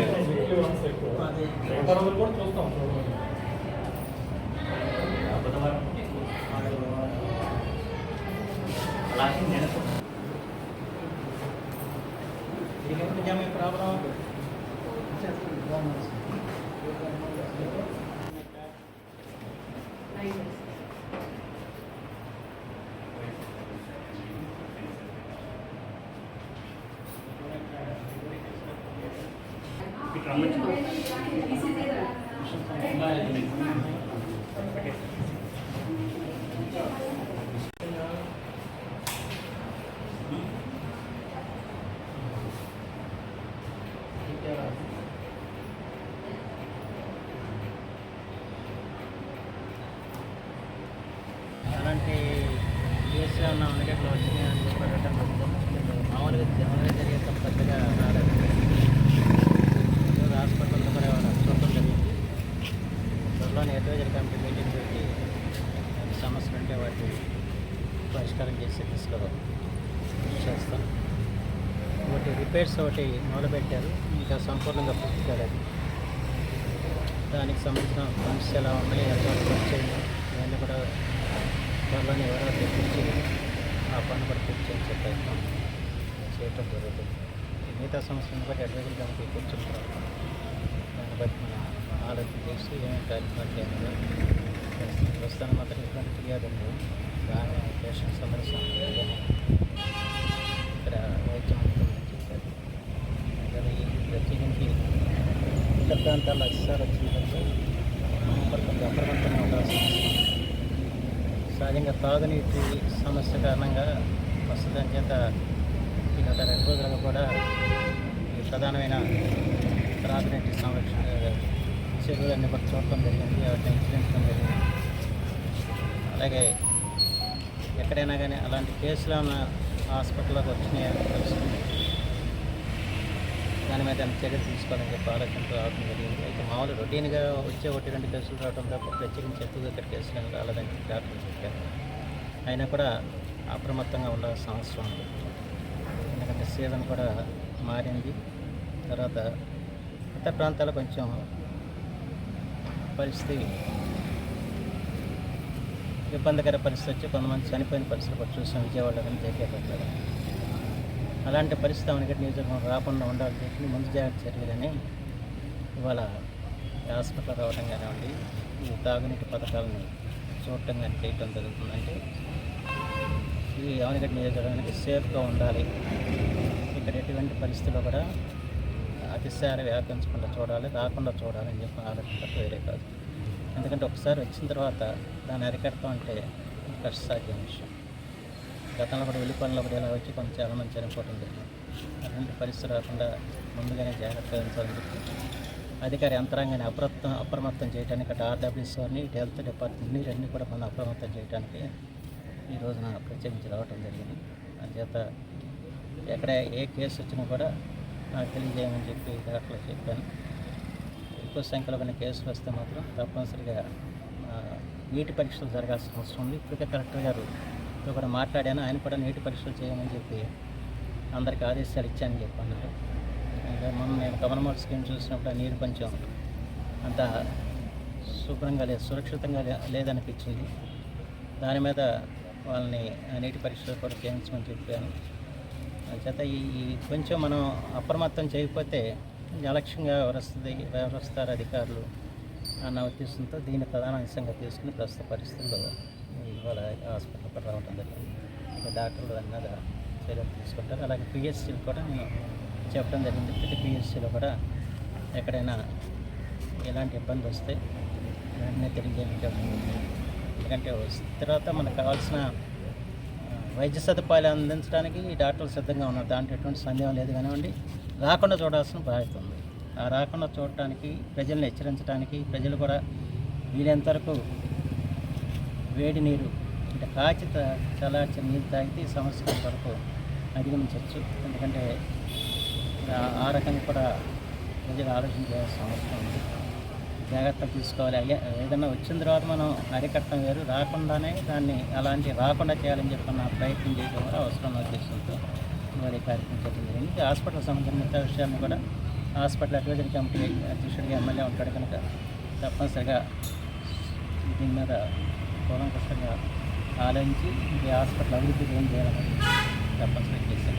ఎంఎస్సీలో అయితే weekly once ఎక్కువ మిగతా రోజులు కూడా చూస్తాం చూడండి ప్రాబ్లం అలాంటి యూఎస్లో ఉన్న అందుకట్లో వచ్చినాయి అని చెప్పి అడగటం మామూలుగా జనరల్గా జరిగే తప్ప పెద్దగా రాలేదు ఈరోజు హాస్పిటల్లో కూడా వాళ్ళ చూడటం జరిగింది త్వరలోనే అడ్వైజర్ కమిటీ మీటింగ్ పెట్టి ఈ సమస్యలు ఉంటే వాటి పరిష్కారం చేసే దిశలో చేస్తాను. చేస్తాం ఒకటి రిపేర్స్ ఒకటి మొదలుపెట్టారు. ఇంకా సంపూర్ణంగా పూర్తి కాలేదు. దానికి సంబంధించిన ఫండ్స్ ఎలా ఉన్నాయి ఎంతవరకు వచ్చాయి ఇవన్నీ కూడా త్వరలోనే ఎవరో తెప్పించి ఆ పని కూడా పూర్తి చేసే ప్రయత్నం చేయటం జరుగుతుంది. మిగతా సంవత్సరం బట్టి అడ్వైజర్ కమిటీ కూర్చున్న తర్వాత దాన్ని బట్టి మనం ఆలోచన చేసి ఏమేమి కార్యక్రమాలు చేయాలి ప్రస్తుతం మాత్రం ఇటువంటి ఫిర్యాదు ఉంది దాని పేషెంట్ సందర్శన ఇక్కడ వైద్యం ప్రత్యేకించి ఇతర ప్రాంతాల్లో ఎస్ఆర్ వచ్చిందంటే మరి కొంచెం అప్రమత్తంగా ఉండాల్సిన సహజంగా తాగునీటి సమస్య కారణంగా ప్రస్తుతం చేత ఈ గత రెండు రోజులుగా కూడా ప్రధానమైన త్రాగునీటి సంరక్షణ చెరువులన్నీ కూడా చూడటం జరిగింది వాటిని విశ్లేషించడం జరిగింది అలాగే ఎక్కడైనా కానీ అలాంటి కేసులు ఉన్న హాస్పిటల్లోకి వచ్చినాయని తెలుసుకుంది దాని మీద ఏమైనా చర్యలు తీసుకోవాలని చెప్పి ఆలోచనతో రావడం జరిగింది. అయితే మామూలు రొటీన్గా వచ్చే ఒకటి రెండు కేసులు రావడం తప్ప ప్రత్యేకించి ఎక్కువగా ఇక్కడ కేసులు ఏమి రాలేదని చెప్పి చెప్పారు. అయినా కూడా అప్రమత్తంగా ఉండాల్సిన అవసరం ఉంది. ఎందుకంటే సీజన్ కూడా మారింది. తర్వాత ఇతర ప్రాంతాల్లో కొంచెం పరిస్థితి ఇబ్బందికర పరిస్థితి వచ్చి కొంతమంది చనిపోయిన పరిస్థితి కూడా చూసాం. విజయవాడలో కానీ జరిగేటట్లేదు అలాంటి పరిస్థితి మనకి నియోజకవర్గం రాకుండా ఉండాలని చెప్పి ముందు జాగ్రత్త చర్యలని ఇవాళ హాస్పిటల్ రావడం కానివ్వండి ఈ తాగునీటి పథకాలను చూడటం కానీ చేయటం జరుగుతుందంటే ఈ అవనిగడ్డ నియోజకవర్గానికి సేఫ్గా ఉండాలి. ఇక్కడ ఎటువంటి పరిస్థితుల్లో కూడా అతిసారి వ్యాపించకుండా చూడాలి రాకుండా చూడాలని చెప్పి ఆలోచన వేరే కాదు. ఎందుకంటే ఒకసారి వచ్చిన తర్వాత దాన్ని అరికడతాం అంటే కష్టసాధ్యం విషయం. గతంలో కూడా వెళ్ళిపోయిన కూడా ఇలా వచ్చి కొంచెం చాలా మంది చనిపోవడం జరిగింది అలాంటి పరిస్థితి రాకుండా ముందుగానే జాగ్రత్త వహించాలని చెప్పి అధికారి యంత్రాంగాన్ని అప్రమత్తం అప్రమత్తం చేయడానికి అటు ఆర్డబ్ల్యూఎస్ వారిని ఇటు హెల్త్ డిపార్ట్మెంట్ని రెండు కూడా మనం అప్రమత్తం చేయడానికి ఈ రోజున ప్రత్యేకించి రావడం జరిగింది. అందుచేత ఎక్కడ ఏ కేసు వచ్చినా కూడా నాకు తెలియజేయమని చెప్పి డాక్టర్లు చెప్పాను. ఎక్కువ సంఖ్యలో కొన్ని కేసులు వస్తే మాత్రం తప్పనిసరిగా నీటి పరీక్షలు జరగాల్సిన అవసరం ఉంది. ఇప్పటికే కలెక్టర్ గారు తో కూడా మాట్లాడాను. ఆయన కూడా నీటి పరీక్షలు చేయమని చెప్పి అందరికి ఆదేశాలు ఇచ్చానని చెప్పి అన్నారు ఇంకా మనం నేను కమలమోట్ స్కీమ్ చూసినప్పుడు ఆ నీరు కొంచెం అంత శుభ్రంగా లేదు సురక్షితంగా లే- లేదనిపించింది. దాని మీద వాళ్ళని ఆ నీటి పరీక్షలు కూడా చేయించమని చెప్పాను. చేత ఈ కొంచెం మనం అప్రమత్తం చేయకపోతే అలక్ష్యంగా వ్యవహరిస్తుంది వ్యవహరిస్తారు అధికారులు అన్న ఉద్దేశంతో దీన్ని ప్రధాన అంశంగా తీసుకుని ప్రస్తుత పరిస్థితుల్లో ఇవాళ హాస్పిటల్ రావడం జరిగింది. ఇంకా డాక్టర్లు దాని చర్యలు తీసుకుంటారు. అలాగే పిహెచ్సీలు కూడా నేను చెప్పడం జరిగింది. ప్రతి పిహెచ్సీలో కూడా ఎక్కడైనా ఎలాంటి ఇబ్బంది వస్తే వెంటనే తెలియజేయడం జరుగుతుంది. ఎందుకంటే తర్వాత మనకు కావాల్సిన వైద్య సదుపాయాలు అందించడానికి ఈ డాక్టర్లు సిద్ధంగా ఉన్నారు. దాంట్లో ఎటువంటి సందేహం లేదు కానివ్వండి. రాకుండా చూడాల్సిన బాధ్యత ఉంది. ఆ రాకుండా చూడటానికి ప్రజల్ని హెచ్చరించడానికి ప్రజలు కూడా వీలైనంతవరకు వేడి నీరు అంటే కాచిత త- చల్లార్చిన నీరు తాగితే ఈ సమస్య వరకు అధిగమించవచ్చు. ఎందుకంటే ఆ- రకంగా కూడా ప్రజలు ఆలోచన చేయాల్సిన అవసరం ఉంది. జాగ్రత్తలు తీసుకోవాలి. ఏదైనా వచ్చిన తర్వాత మనం అరికట్టడం వేరు రాకుండానే దాన్ని అలాంటి రాకుండా చేయాలని చెప్పిన ప్రయత్నం చేయడం కూడా అవసరం ఉద్దేశంతో మరి కార్యక్రమం చేయడం జరిగింది. హాస్పిటల్ సంబంధించిన విషయాన్ని కూడా హాస్పిటల్ అడ్వైజరీ కమిటీ అధ్యక్షుడిగా ఎమ్మెల్యే ఉంటాడు కనుక తప్పనిసరిగా దీని మీద కూలంకషంగా ఆలోచించి ఈ హాస్పిటల్ అభివృద్ధి ఏం చేయాలని తప్పనిసరిగా చేసే